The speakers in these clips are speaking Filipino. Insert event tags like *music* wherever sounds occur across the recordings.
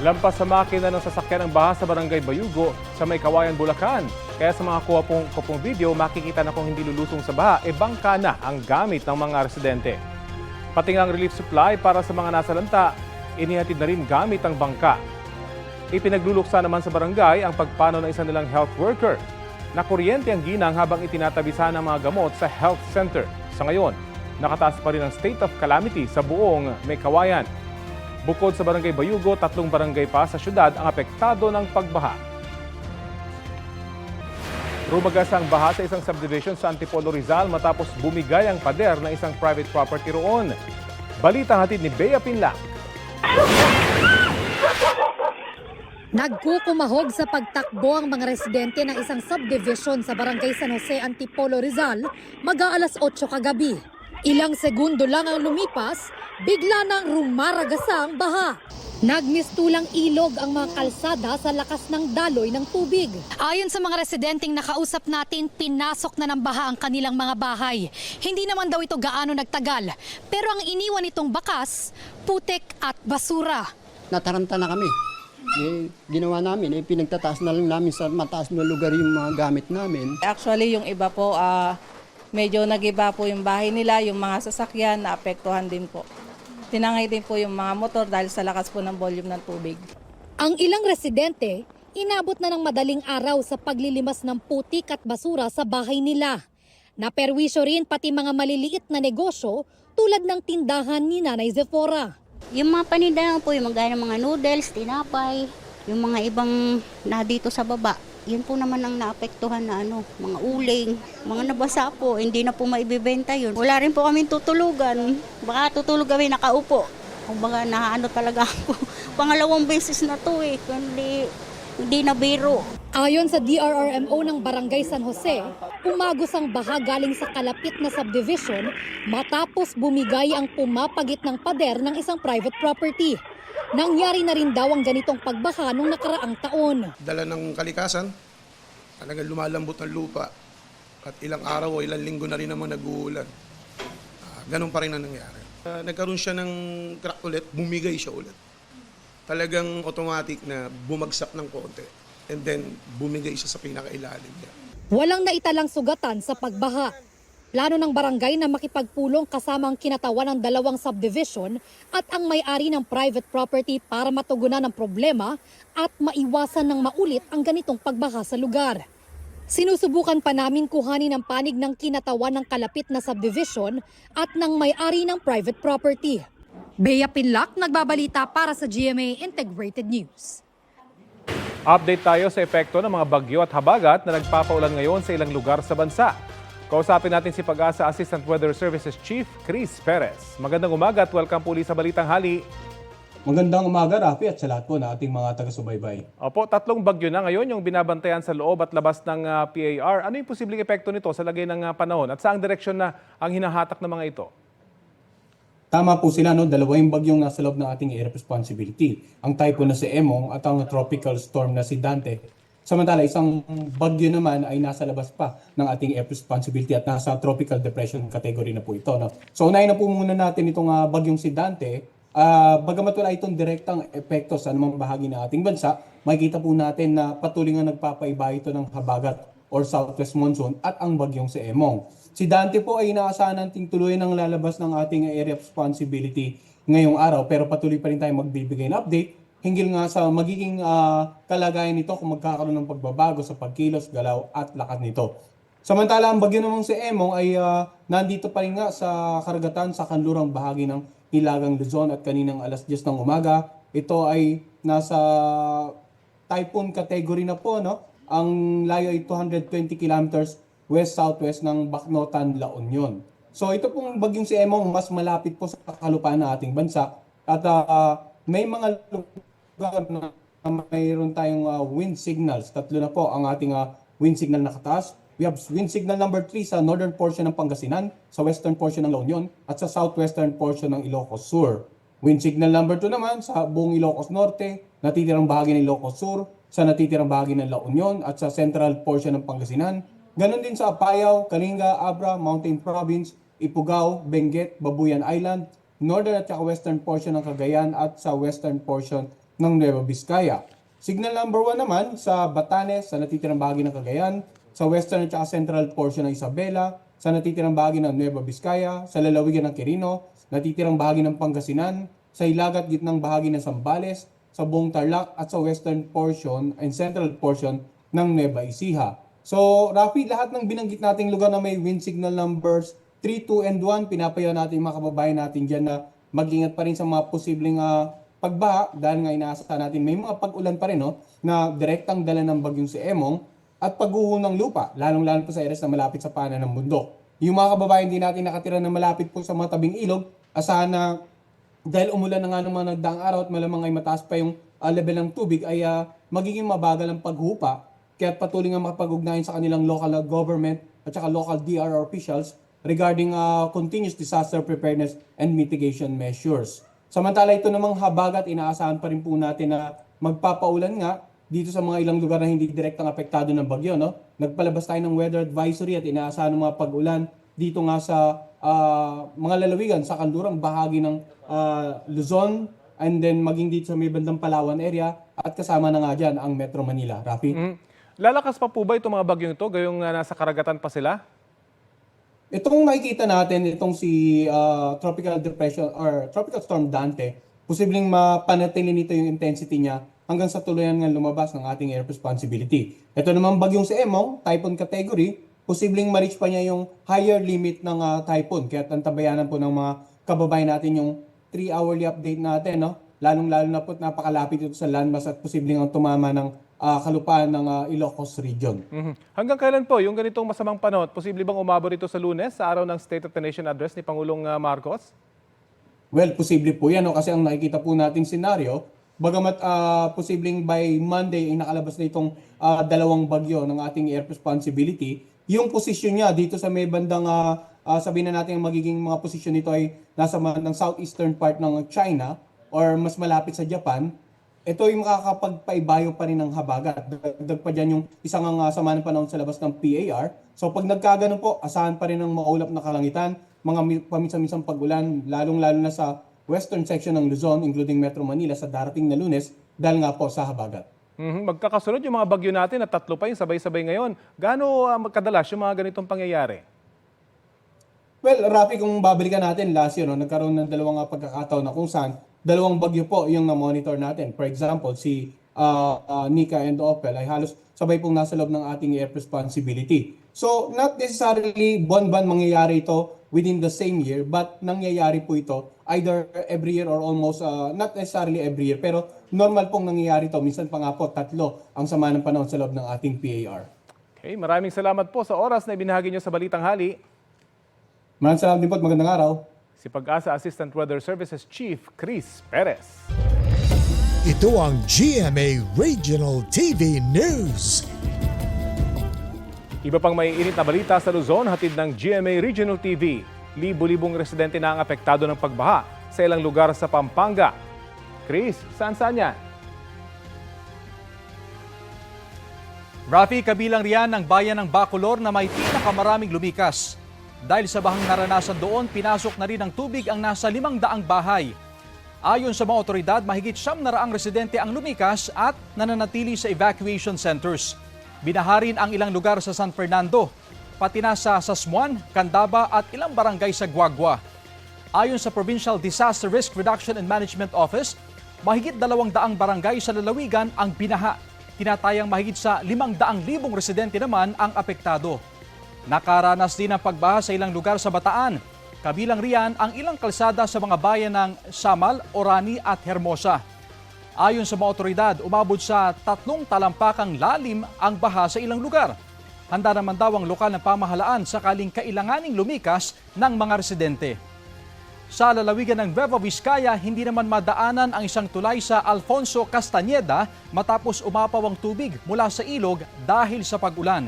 Lampas sa makina ng sasakyan ng baha sa barangay Bayugo sa may Kawayan, Bulacan. Kaya sa mga kuha pong, ko pong video, makikita na kung hindi lulusong sa baha, e bangka na ang gamit ng mga residente. Pati ang relief supply para sa mga nasalanta, inihatid na rin gamit ang bangka. Ipinagluluksa naman sa barangay ang pagpano ng isa nilang health worker na kuryente ang ginang habang itinatabisa ng mga gamot sa health center. Sa ngayon, nakataas pa rin ang state of calamity sa buong may kawayan. Bukod sa barangay Bayugo, tatlong barangay pa sa syudad ang apektado ng pagbaha. Rumagas ang baha sa isang subdivision sa Antipolo Rizal matapos bumigay ang pader ng isang private property roon. Balita hatid ni Bea Pinla. Nagkukumahog sa pagtakbo ang mga residente ng isang subdivision sa barangay San Jose, Antipolo, Rizal, mag-aalas 8 kagabi. Ilang segundo lang ang lumipas, bigla nang rumaragasang baha. Nagmistulang ilog ang mga kalsada sa lakas ng daloy ng tubig. Ayon sa mga residenteng nakausap natin, pinasok na ng baha ang kanilang mga bahay. Hindi naman daw ito gaano nagtagal. Pero ang iniwan itong bakas, putek at basura. nataranta na kami. Eh, ginawa namin, eh, pinagtataas na lang namin sa mataas na lugar yung mga gamit namin. Actually, yung iba po, ah, medyo nagiba po yung bahay nila, yung mga sasakyan, naapektuhan din po. Tinangay din po yung mga motor dahil sa lakas po ng volume ng tubig. Ang ilang residente, inabot na ng madaling araw sa paglilimas ng putik at basura sa bahay nila. Naperwisyo rin pati mga maliliit na negosyo tulad ng tindahan ni Nanay Zephora. Yung mga paninda lang po, yung mga, mga noodles, tinapay, yung mga ibang na dito sa baba, yun po naman ang naapektuhan na ano, mga uling, mga nabasa po, hindi na po maibibenta yun. Wala rin po kami tutulugan, baka tutulog kami nakaupo. Kung baka naano talaga ako, *laughs* pangalawang beses na to eh, kundi hindi na biro. Ayon sa DRRMO ng Barangay San Jose, umagos ang baha galing sa kalapit na subdivision matapos bumigay ang pumapagit ng pader ng isang private property. Nangyari na rin daw ang ganitong pagbaha nung nakaraang taon. dala ng kalikasan, talagang lumalambot ng lupa. At ilang araw o ilang linggo na rin naman nag-uulan. Ah, ganun pa rin ang nangyari. Ah, nagkaroon siya ng crack ulit, bumigay siya ulit. Talagang automatic na bumagsak ng konti. And then, bumigay siya sa pinakailalim niya. Walang naitalang sugatan sa pagbaha. Plano ng barangay na makipagpulong kasama ang kinatawan ng dalawang subdivision at ang may-ari ng private property para matugunan ang problema at maiwasan ng maulit ang ganitong pagbaha sa lugar. Sinusubukan pa namin kuhanin ang panig ng kinatawan ng kalapit na subdivision at ng may-ari ng private property. Bea Pinlock, nagbabalita para sa GMA Integrated News. Update tayo sa epekto ng mga bagyo at habagat na nagpapaulan ngayon sa ilang lugar sa bansa. Kausapin natin si Pag-asa Assistant Weather Services Chief Chris Perez. Magandang umaga at welcome po sa Balitang Hali. Magandang umaga, Rafi, at sa lahat po na ating mga taga-subaybay. Opo, tatlong bagyo na ngayon yung binabantayan sa loob at labas ng ah, PAR. Ano yung posibleng epekto nito sa lagay ng ah, panahon at saang direksyon na ang hinahatak ng mga ito? Tama po sila, no? dalawa yung bagyong nasa loob ng ating air responsibility. Ang typhoon na si Emong at ang tropical storm na si Dante. Samantala, isang bagyo naman ay nasa labas pa ng ating air responsibility at nasa tropical depression category na po ito. No? So unahin na po muna natin itong ah, bagyong si Dante. Ah, bagamat wala itong direktang epekto sa anumang bahagi ng ating bansa, makikita po natin na patuloy nga nagpapaiba ito ng habagat or southwest monsoon at ang bagyong si Emong. Si Dante po ay inaasahan nating tuloy ng lalabas ng ating area responsibility ngayong araw pero patuloy pa rin tayo magbibigay ng update hinggil nga sa magiging ah, kalagayan nito kung magkakaroon ng pagbabago sa pagkilos, galaw at lakas nito. Samantala, ang bagyo namang si Emong ay ah, nandito pa rin nga sa karagatan sa kanlurang bahagi ng Hilagang Luzon at kaninang alas 10 ng umaga. Ito ay nasa typhoon category na po, no? Ang layo ay 220 kilometers west-southwest ng Bacnotan, La Union. So ito pong bagyong si Emong mas malapit po sa kalupaan ng ating bansa at ah, may mga na mayroon tayong ah, wind signals. Tatlo na po ang ating ah, wind signal nakataas. We have wind signal number 3 sa northern portion ng Pangasinan, sa western portion ng La Union, at sa southwestern portion ng Ilocos Sur. Wind signal number 2 naman sa buong Ilocos Norte, natitirang bahagi ng Ilocos Sur, sa natitirang bahagi ng La Union, at sa central portion ng Pangasinan. Ganon din sa Apayao, Kalinga, Abra, Mountain Province, Ifugao, Benguet, Babuyan Island, northern at western portion ng Cagayan at sa western portion ng Nueva Vizcaya. Signal number 1 naman sa Batanes, sa natitirang bahagi ng Cagayan, sa western at central portion ng Isabela, sa natitirang bahagi ng Nueva Vizcaya, sa lalawigan ng Quirino, natitirang bahagi ng Pangasinan, sa hilagat gitnang bahagi ng Zambales, sa buong Tarlac at sa western portion and central portion ng Nueva Ecija. So, Rafi, lahat ng binanggit nating lugar na may wind signal numbers 3, 2, and 1, pinapayaw natin yung mga kababayan natin dyan na mag-ingat pa rin sa mga posibleng ah, pagbaha dahil nga inaasahan natin may mga pag-ulan pa rin no, na direktang dala ng bagyong si Emong at pagguho ng lupa, lalong-lalo po sa areas na malapit sa paanan ng bundok. Yung mga kababayan din natin nakatira na malapit po sa mga tabing ilog, asahan na dahil umulan na nga ng mga nagdaang araw at malamang ay mataas pa yung ah, level ng tubig ay ah, magiging mabagal ang paghupa kaya patuloy nga makapag-ugnayan sa kanilang local government at saka local DRR officials regarding ah, continuous disaster preparedness and mitigation measures. Samantala ito namang habagat inaasahan pa rin po natin na magpapaulan nga dito sa mga ilang lugar na hindi direktang apektado ng bagyo. No? Nagpalabas tayo ng weather advisory at inaasahan ng mga pag-ulan dito nga sa ah, mga lalawigan sa kaldurang bahagi ng ah, Luzon and then maging dito sa may bandang Palawan area at kasama na nga dyan ang Metro Manila. Rafi? Mhm. Lalakas pa po ba itong mga bagyong ito gayong ah, nasa karagatan pa sila? Itong nakikita natin, itong si ah, Tropical Depression or Tropical Storm Dante, posibleng mapanatili nito yung intensity niya hanggang sa tuluyan ng lumabas ng ating air responsibility. Ito naman bagyong si Emong, typhoon category, posibleng ma-reach pa niya yung higher limit ng ah, typhoon. Kaya tantabayanan po ng mga kababayan natin yung 3-hourly update natin. No? Lalong-lalo na po napakalapit ito sa landmass at posibleng ang tumama ng ah, kalupaan ng ah, Ilocos region. Mhm. Hanggang kailan po yung ganitong masamang panahon? Posible bang umabot ito sa lunes, sa araw ng State of the Nation address ni Pangulong ah, Marcos? Well, posible po yan no? kasi ang nakikita po nating senaryo, bagamat ah, posibleng by Monday ay nakalabas na itong ah, dalawang bagyo ng ating air responsibility, yung posisyon niya dito sa may bandang, ah, ah, sabihin na natin ang magiging mga posisyon nito ay nasa bandang southeastern part ng China or mas malapit sa Japan, ito yung makakapagpaibayo pa rin ng habagat. Dagdag pa dyan yung isang ang uh, sama ng panahon sa labas ng PAR. So pag nagkaganon po, asahan pa rin ng maulap na kalangitan, mga mi- paminsan-minsang pag-ulan, lalong-lalo na sa western section ng Luzon, including Metro Manila, sa darating na lunes, dahil nga po sa habagat. Mhm. Magkakasunod yung mga bagyo natin at tatlo pa yung sabay-sabay ngayon. Gaano ah, kadalas yung mga ganitong pangyayari? Well, Rafi, kung babalikan natin last year, no, nagkaroon ng dalawang uh, pagkakataon na kung saan dalawang bagyo po yung na-monitor natin. For example, si uh, uh, Nika and Opel ay halos sabay pong nasa loob ng ating air responsibility. So, not necessarily buwan-buwan mangyayari ito within the same year, but nangyayari po ito either every year or almost, uh, not necessarily every year, pero normal pong nangyayari ito. Minsan pa nga po, tatlo ang sama ng panahon sa loob ng ating PAR. Okay, maraming salamat po sa oras na ibinahagi nyo sa Balitang Hali. Maraming salamat din po at magandang araw. Si Pag-asa Assistant Weather Services Chief Chris Perez. Ito ang GMA Regional TV News. Iba pang maiinit na balita sa Luzon, hatid ng GMA Regional TV. Libo-libong residente na ang apektado ng pagbaha sa ilang lugar sa Pampanga. Chris, saan saan yan? Rafi, kabilang riyan ang bayan ng Bacolor na may pinakamaraming lumikas. Dahil sa bahang naranasan doon, pinasok na rin ng tubig ang nasa limang daang bahay. Ayon sa mga otoridad, mahigit siyam na raang residente ang lumikas at nananatili sa evacuation centers. Binaharin ang ilang lugar sa San Fernando, pati na sa Sasmuan, Candaba at ilang barangay sa Guagua. Ayon sa Provincial Disaster Risk Reduction and Management Office, mahigit dalawang daang barangay sa lalawigan ang binaha. Tinatayang mahigit sa limang daang libong residente naman ang apektado. Nakaranas din ang pagbaha sa ilang lugar sa Bataan. Kabilang riyan ang ilang kalsada sa mga bayan ng Samal, Orani at Hermosa. Ayon sa mga otoridad, umabot sa tatlong talampakang lalim ang baha sa ilang lugar. Handa naman daw ang lokal na pamahalaan sakaling kailanganing lumikas ng mga residente. Sa lalawigan ng Nueva Vizcaya, hindi naman madaanan ang isang tulay sa Alfonso Castañeda matapos umapaw ang tubig mula sa ilog dahil sa pag-ulan.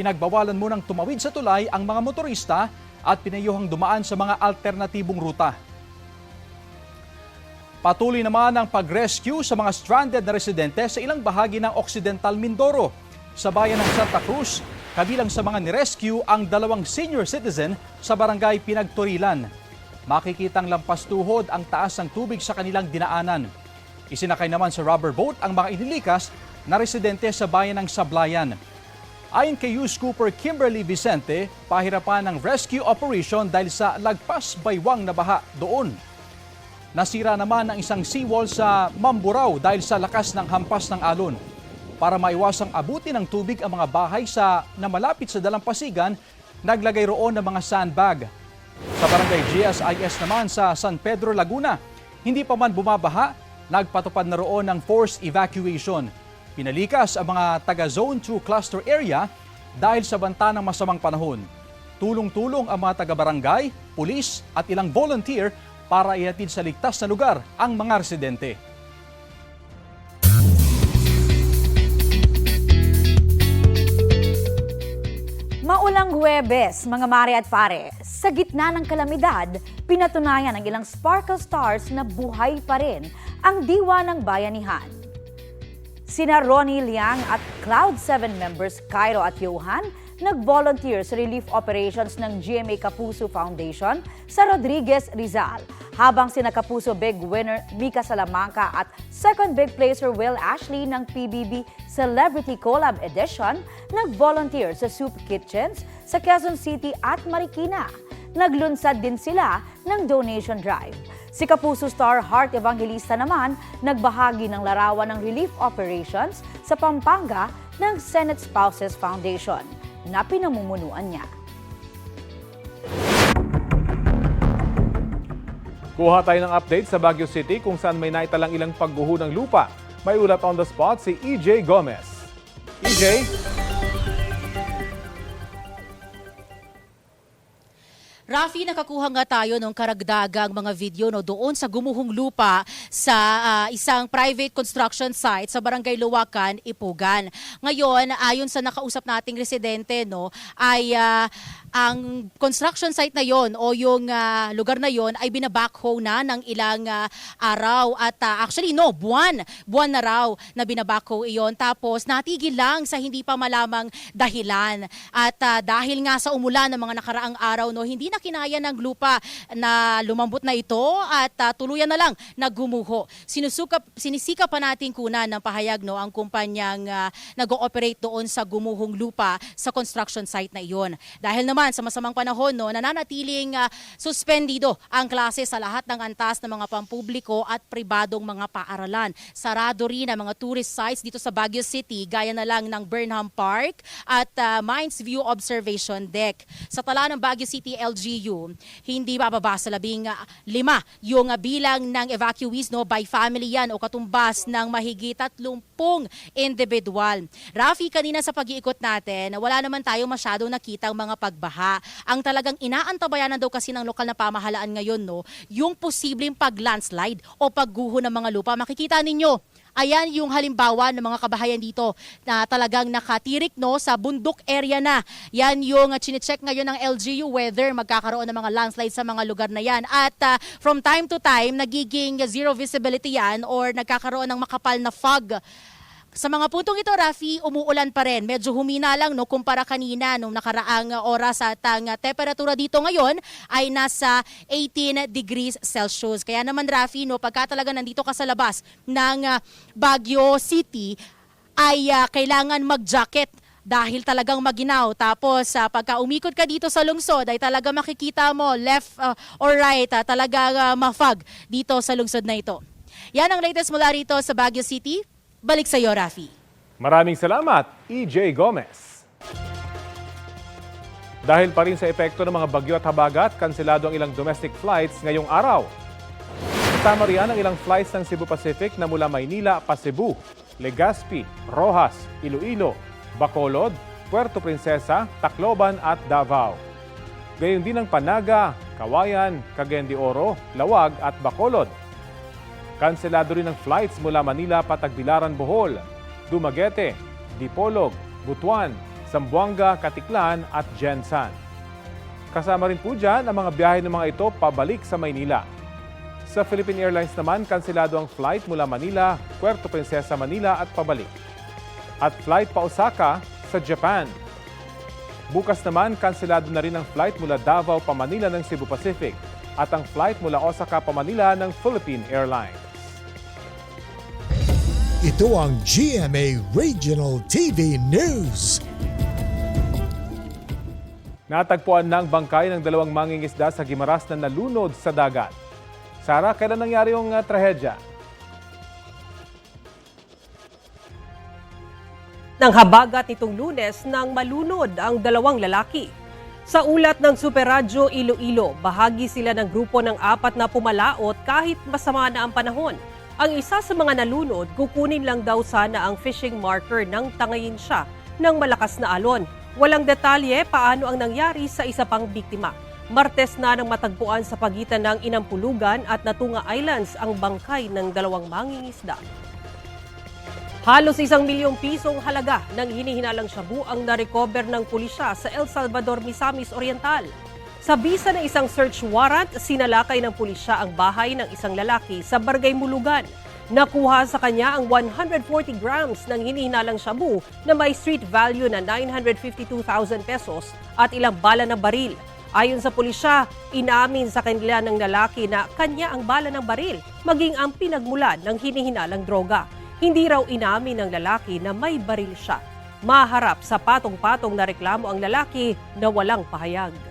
Pinagbawalan munang tumawid sa tulay ang mga motorista at pinayuhang dumaan sa mga alternatibong ruta. Patuloy naman ang pag-rescue sa mga stranded na residente sa ilang bahagi ng Occidental Mindoro. Sa bayan ng Santa Cruz, kabilang sa mga nirescue ang dalawang senior citizen sa barangay Pinagturilan. Makikitang lampas tuhod ang taas ng tubig sa kanilang dinaanan. Isinakay naman sa rubber boat ang mga inilikas na residente sa bayan ng Sablayan. Ayon kay Hughes Cooper Kimberly Vicente, pahirapan ng rescue operation dahil sa lagpas baywang na baha doon. Nasira naman ang isang seawall sa Mamburao dahil sa lakas ng hampas ng alon. Para maiwasang abutin ng tubig ang mga bahay sa na malapit sa dalampasigan, naglagay roon ng mga sandbag. Sa barangay GSIS naman sa San Pedro, Laguna, hindi pa man bumabaha, nagpatupad na roon ng forced evacuation. Pinalikas ang mga taga Zone 2 cluster area dahil sa banta ng masamang panahon. Tulong-tulong ang mga taga-barangay, pulis at ilang volunteer para ihatid sa ligtas na lugar ang mga residente. Maulang Huwebes, mga mare at pare, sa gitna ng kalamidad, pinatunayan ng ilang sparkle stars na buhay pa rin ang diwa ng bayanihan. Sina Ronnie Liang at Cloud7 members Cairo at Johan nag-volunteer sa relief operations ng GMA Kapuso Foundation sa Rodriguez, Rizal. Habang sina Kapuso Big Winner Mika Salamanca at second big placer Will Ashley ng PBB Celebrity Collab Edition nag-volunteer sa soup kitchens sa Quezon City at Marikina. Naglunsad din sila ng donation drive. Si Kapuso Star Heart Evangelista naman nagbahagi ng larawan ng relief operations sa Pampanga ng Senate Spouses Foundation na pinamumunuan niya. Kuha tayo ng update sa Baguio City kung saan may naitalang ilang pagguho ng lupa. May ulat on the spot si EJ Gomez. EJ? Rafi, nakakuha nga tayo ng karagdagang mga video no, doon sa gumuhong lupa sa ah, isang private construction site sa Barangay Luwakan, Ipugan. Ngayon, ayon sa nakausap nating residente, no, ay ah, ang construction site na yon o yung ah, lugar na yon ay binabackhoe na ng ilang ah, araw at ah, actually no, buwan. Buwan na raw na binabackhoe iyon. Tapos natigil lang sa hindi pa malamang dahilan. At ah, dahil nga sa umulan ng mga nakaraang araw, no, hindi na kinaya ng lupa na lumambot na ito at ah, tuluyan na lang naggumuho. Sinusuka, sinisika pa natin kunan ng pahayag no, ang kumpanyang ah, nag-ooperate doon sa gumuhong lupa sa construction site na iyon. Dahil naman sa masamang panahon, no, nananatiling ah, suspendido ang klase sa lahat ng antas ng mga pampubliko at pribadong mga paaralan. Sarado rin ang mga tourist sites dito sa Baguio City, gaya na lang ng Burnham Park at ah, Mines View Observation Deck. Sa tala ng Baguio City LGU, hindi bababa sa labing ah, lima yung ah, bilang ng evacuees no, by family yan o katumbas ng mahigit 30 individual. Rafi, kanina sa pag-iikot natin, wala naman tayo masyadong nakitang mga pagbaha. Ang talagang inaantabayanan daw kasi ng lokal na pamahalaan ngayon, no, yung posibleng pag-landslide o pagguho ng mga lupa. Makikita ninyo, Ayan yung halimbawa ng mga kabahayan dito na talagang nakatirik no sa bundok area na. Yan yung uh, chinecheck ngayon ng LGU whether magkakaroon ng mga landslide sa mga lugar na yan. At uh, from time to time, nagiging zero visibility yan or nagkakaroon ng makapal na fog sa mga puntong ito, Rafi, umuulan pa rin. Medyo humina lang no, kumpara kanina nung nakaraang uh, oras at ang uh, temperatura dito ngayon ay nasa 18 degrees Celsius. Kaya naman, Rafi, no, pagka talaga nandito ka sa labas ng uh, Baguio City, ay uh, kailangan mag-jacket dahil talagang maginaw. Tapos uh, pagka umikot ka dito sa lungsod ay talaga makikita mo left uh, or right, uh, talaga uh, mafag dito sa lungsod na ito. Yan ang latest mula rito sa Baguio City. Balik sa iyo, Rafi. Maraming salamat, EJ Gomez. Dahil pa rin sa epekto ng mga bagyo at habagat, kanselado ang ilang domestic flights ngayong araw. Kasama riyan ang ilang flights ng Cebu Pacific na mula Maynila pa Legazpi, Rojas, Iloilo, Bacolod, Puerto Princesa, Tacloban at Davao. Gayon din ang Panaga, Kawayan, Cagayan de Oro, Lawag at Bacolod. Kanselado rin ang flights mula Manila patagbilaran Bohol, Dumaguete, Dipolog, Butuan, Zamboanga, Katiklan at Jensan. Kasama rin po dyan ang mga biyahe ng mga ito pabalik sa Maynila. Sa Philippine Airlines naman, kanselado ang flight mula Manila, Puerto Princesa, Manila at pabalik. At flight pa Osaka sa Japan. Bukas naman, kanselado na rin ang flight mula Davao pa Manila ng Cebu Pacific at ang flight mula Osaka pa Manila ng Philippine Airlines. Ito ang GMA Regional TV News. Natagpuan ng bangkay ng dalawang mangingisda sa Gimaras na nalunod sa dagat. Sara, kailan nangyari yung uh, trahedya? ng habagat nitong lunes nang malunod ang dalawang lalaki. Sa ulat ng Super Radyo Iloilo, bahagi sila ng grupo ng apat na pumalaot kahit masama na ang panahon. Ang isa sa mga nalunod, kukunin lang daw sana ang fishing marker ng tangayin siya ng malakas na alon. Walang detalye paano ang nangyari sa isa pang biktima. Martes na nang matagpuan sa pagitan ng Inampulugan at Natunga Islands ang bangkay ng dalawang mangingisda. Halos isang milyong pisong halaga ng hinihinalang shabu ang narecover ng pulisya sa El Salvador, Misamis Oriental. Sa bisa ng isang search warrant, sinalakay ng pulisya ang bahay ng isang lalaki sa Barangay Mulugan. Nakuha sa kanya ang 140 grams ng hinihinalang shabu na may street value na 952,000 pesos at ilang bala na baril. Ayon sa pulisya, inamin sa kanila ng lalaki na kanya ang bala ng baril, maging ang pinagmulan ng hinihinalang droga. Hindi raw inamin ng lalaki na may baril siya. Maharap sa patong-patong na reklamo ang lalaki na walang pahayag.